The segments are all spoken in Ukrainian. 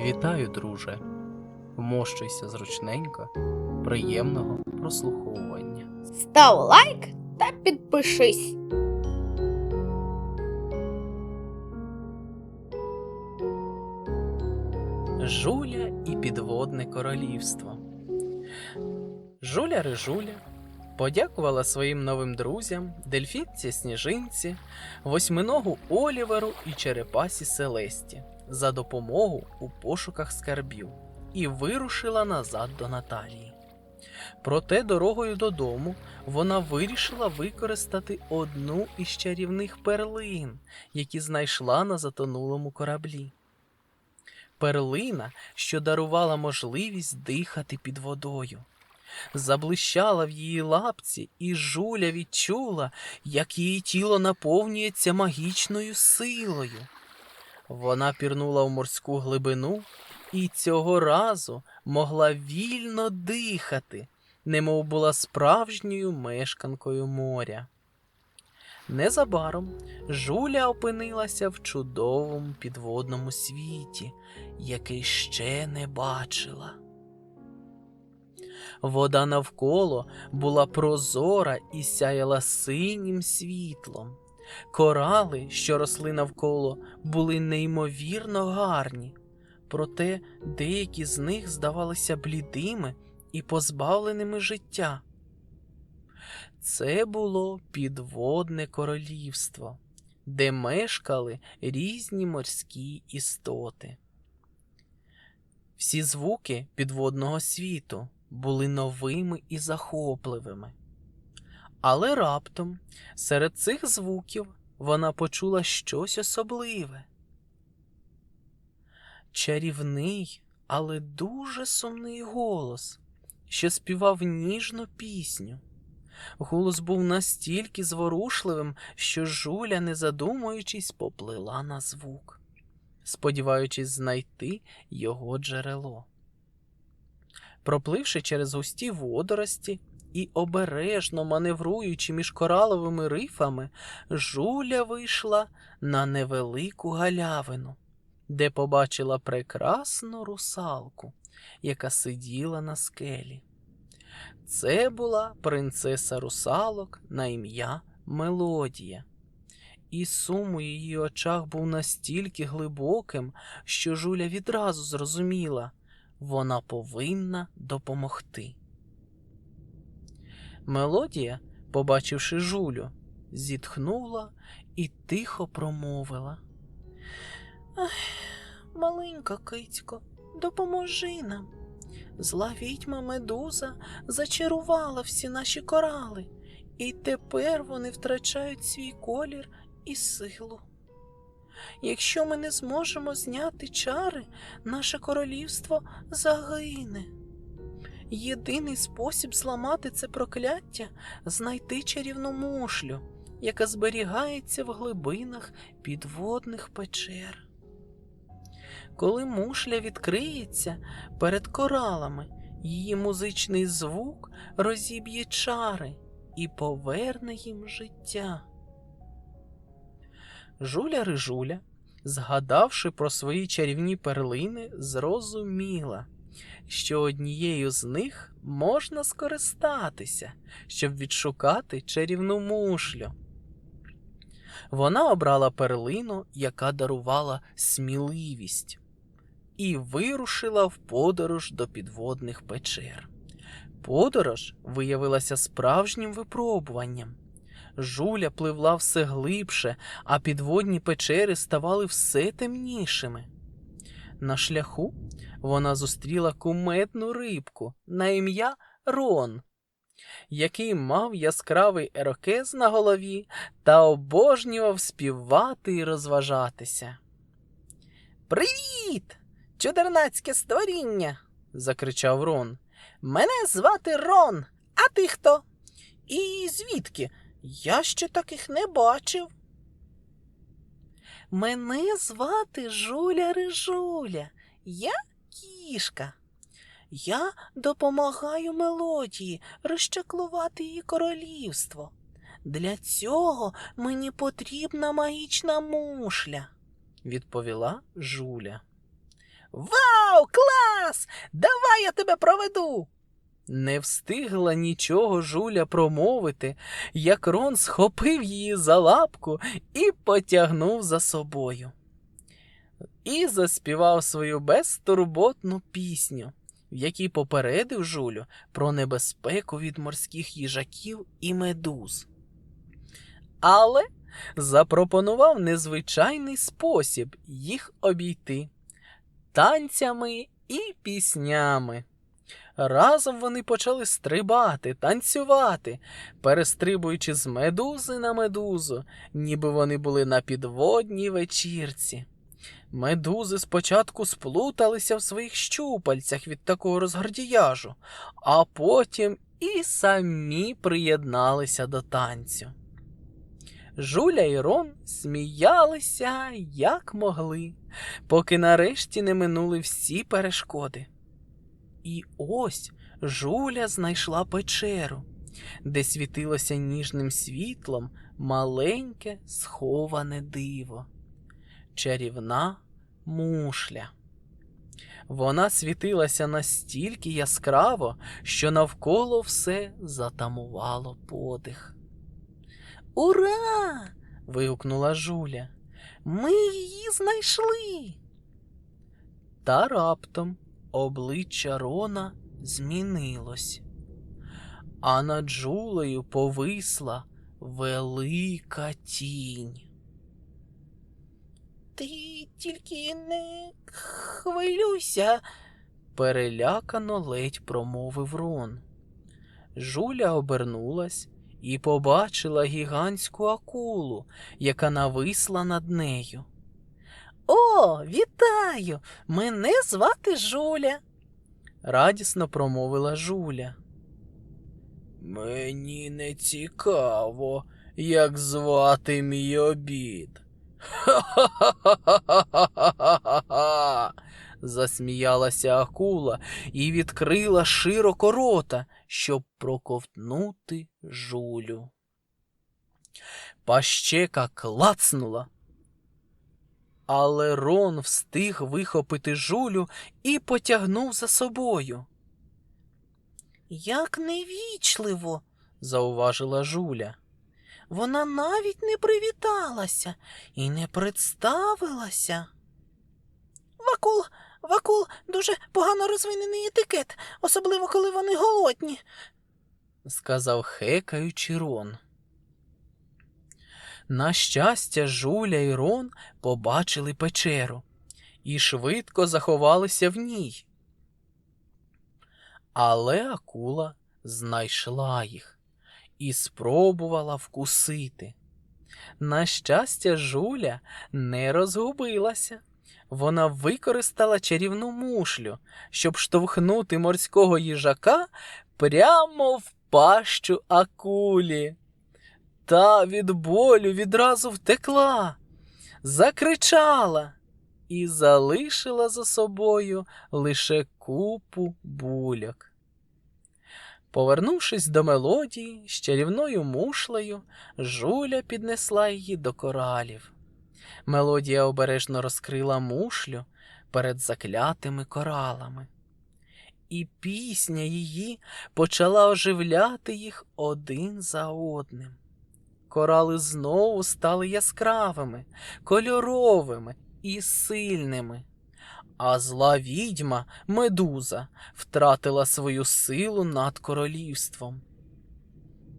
Вітаю, друже. Вмощуйся зручненько, приємного прослуховування. Став лайк та підпишись. Жуля і підводне королівство. Жуля Рижуля подякувала своїм новим друзям, дельфінці Сніжинці, восьминогу Оліверу і черепасі Селесті за допомогу у пошуках скарбів і вирушила назад до Наталії. Проте дорогою додому вона вирішила використати одну із чарівних перлин, які знайшла на затонулому кораблі. Перлина, що дарувала можливість дихати під водою. Заблищала в її лапці, і жуля відчула, як її тіло наповнюється магічною силою. Вона пірнула в морську глибину і цього разу могла вільно дихати, немов була справжньою мешканкою моря. Незабаром жуля опинилася в чудовому підводному світі, який ще не бачила. Вода навколо була прозора і сяяла синім світлом. Корали, що росли навколо, були неймовірно гарні, проте деякі з них здавалися блідими і позбавленими життя. Це було підводне королівство, де мешкали різні морські істоти. Всі звуки підводного світу були новими і захопливими. Але раптом серед цих звуків вона почула щось особливе. Чарівний, але дуже сумний голос, що співав ніжну пісню. Голос був настільки зворушливим, що жуля, не задумуючись, поплила на звук, сподіваючись знайти його джерело. Пропливши через густі водорості і обережно маневруючи між кораловими рифами, жуля вийшла на невелику галявину, де побачила прекрасну русалку, яка сиділа на скелі. Це була принцеса русалок на ім'я Мелодія. І сум у її очах був настільки глибоким, що жуля відразу зрозуміла, вона повинна допомогти. Мелодія, побачивши жулю, зітхнула і тихо промовила. Ах, маленька кицько, допоможи нам. Зла відьма медуза зачарувала всі наші корали, і тепер вони втрачають свій колір і силу. Якщо ми не зможемо зняти чари, наше королівство загине. Єдиний спосіб зламати це прокляття знайти чарівну мушлю, яка зберігається в глибинах підводних печер. Коли мушля відкриється перед коралами, її музичний звук розіб'є чари і поверне їм життя. Жуля Рижуля, згадавши про свої чарівні перлини, зрозуміла, що однією з них можна скористатися, щоб відшукати чарівну мушлю. Вона обрала перлину, яка дарувала сміливість, і вирушила в подорож до підводних печер. Подорож виявилася справжнім випробуванням. Жуля пливла все глибше, а підводні печери ставали все темнішими. На шляху вона зустріла куметну рибку на ім'я Рон, який мав яскравий ерокез на голові та обожнював співати і розважатися. Привіт, чудернацьке створіння! закричав Рон. Мене звати Рон, а ти хто? І звідки? Я ще таких не бачив. Мене звати Жуля Рижуля. Я кішка. Я допомагаю мелодії розчаклувати її королівство. Для цього мені потрібна магічна мушля, відповіла Жуля. Вау, клас! Давай я тебе проведу. Не встигла нічого жуля промовити, як Рон схопив її за лапку і потягнув за собою. І заспівав свою безтурботну пісню, в якій попередив жулю про небезпеку від морських їжаків і медуз. Але запропонував незвичайний спосіб їх обійти танцями і піснями. Разом вони почали стрибати, танцювати, перестрибуючи з медузи на медузу, ніби вони були на підводній вечірці. Медузи спочатку сплуталися в своїх щупальцях від такого розгардіяжу, а потім і самі приєдналися до танцю. Жуля і Рон сміялися, як могли, поки нарешті не минули всі перешкоди. І ось Жуля знайшла печеру, де світилося ніжним світлом маленьке сховане диво, чарівна мушля. Вона світилася настільки яскраво, що навколо все затамувало подих. Ура! вигукнула Жуля. Ми її знайшли. Та раптом обличчя Рона змінилось, а над Жулею повисла велика тінь. Ти тільки не хвилюйся, перелякано ледь промовив Рон. Жуля обернулась і побачила гігантську акулу, яка нависла над нею. О, вітаю! Мене звати Жуля, радісно промовила Жуля. Мені не цікаво, як звати мій обід. Ха-ха-ха-ха-ха-ха-ха. засміялася акула і відкрила широко рота, щоб проковтнути жулю. Пащека клацнула. Але Рон встиг вихопити жулю і потягнув за собою. Як невічливо, зауважила жуля. Вона навіть не привіталася і не представилася. Вакул, вакул дуже погано розвинений етикет, особливо коли вони голодні, сказав хекаючи Рон. На щастя, Жуля і Рон побачили печеру і швидко заховалися в ній. Але акула знайшла їх і спробувала вкусити. На щастя, Жуля не розгубилася. Вона використала чарівну мушлю, щоб штовхнути морського їжака прямо в пащу акулі. Та від болю відразу втекла, закричала і залишила за собою лише купу бульок. Повернувшись до мелодії з чарівною мушлею, жуля піднесла її до коралів. Мелодія обережно розкрила мушлю перед заклятими коралами, і пісня її почала оживляти їх один за одним. Корали знову стали яскравими, кольоровими і сильними. А зла відьма медуза втратила свою силу над королівством.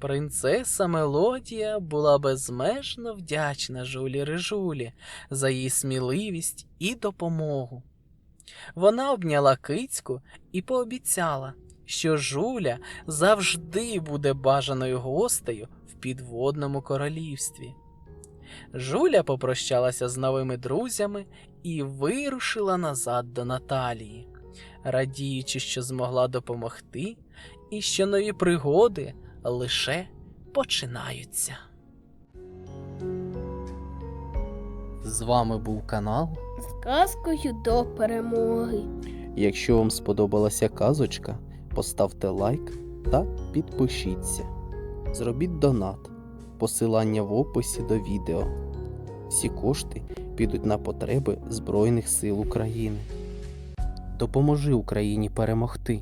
Принцеса Мелодія була безмежно вдячна Жулі Рижулі за її сміливість і допомогу. Вона обняла кицьку і пообіцяла, що Жуля завжди буде бажаною гостею в підводному королівстві. Жуля попрощалася з новими друзями і вирушила назад до Наталії, радіючи, що змогла допомогти, і що нові пригоди лише починаються. З вами був канал. З казкою до перемоги. Якщо вам сподобалася казочка, поставте лайк та підпишіться. Зробіть донат. Посилання в описі до відео. Всі кошти підуть на потреби Збройних сил України. допоможи Україні перемогти.